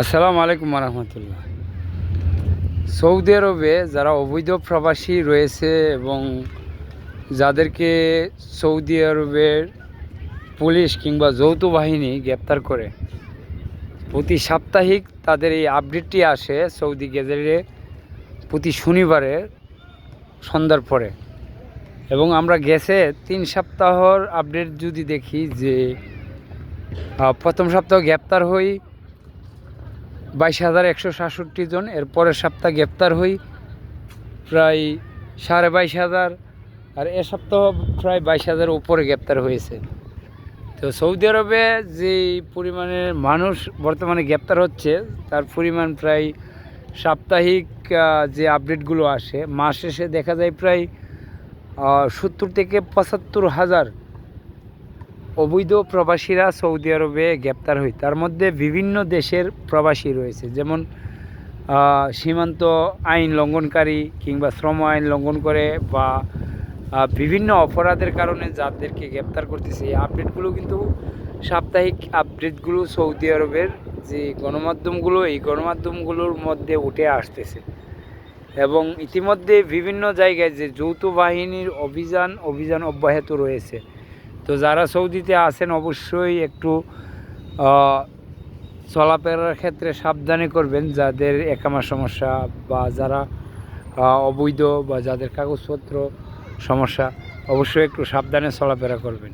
আসসালামু আলাইকুম রহমতুল্লাহ সৌদি আরবে যারা অবৈধ প্রবাসী রয়েছে এবং যাদেরকে সৌদি আরবের পুলিশ কিংবা যৌথ বাহিনী গ্রেপ্তার করে, প্রতি সাপ্তাহিক তাদের এই আপডেটটি আসে সৌদি গেজেটে প্রতি শনিবারে সন্ধ্যার পরে। এবং আমরা গেছে তিন সপ্তাহর আপডেট যদি দেখি যে প্রথম সপ্তাহ গ্রেপ্তার হই বাইশ হাজার একশো সাতষট্টি জন। এর পরের সপ্তাহ গ্রেপ্তার হই প্রায় সাড়ে বাইশ হাজার। আর এ সপ্তাহ প্রায় বাইশ হাজার উপরে গ্রেপ্তার হয়েছে। তো সৌদি আরবে যে পরিমাণে মানুষ বর্তমানে গ্রেপ্তার হচ্ছে, তার পরিমাণ প্রায় সাপ্তাহিক যে আপডেটগুলো আসে, মাস শেষে দেখা যায় প্রায় সত্তর থেকে পঁচাত্তর হাজার অবৈধ প্রবাসীরা সৌদি আরবে গ্রেপ্তার হয়। তার মধ্যে বিভিন্ন দেশের প্রবাসী রয়েছে, যেমন সীমান্ত আইন লঙ্ঘনকারী কিংবা শ্রম আইন লঙ্ঘন করে বা বিভিন্ন অপরাধের কারণে যাদেরকে গ্রেপ্তার করতেছে। এই আপডেটগুলো কিন্তু সাপ্তাহিক আপডেটগুলো সৌদি আরবের যে গণমাধ্যমগুলো, এই গণমাধ্যমগুলোর মধ্যে উঠে আসতেছে। এবং ইতিমধ্যে বিভিন্ন জায়গায় যে যৌথ বাহিনীর অভিযান অভিযান অব্যাহত রয়েছে। যারা সৌদিতে আছেন অবশ্যই একটু চলাফেরার ক্ষেত্রে সাবধানে করবেন যাদের একামার সমস্যা বা যারা অবৈধ বা যাদের কাগজপত্র সমস্যা, অবশ্যই একটু সাবধানে চলাফেরা করবেন।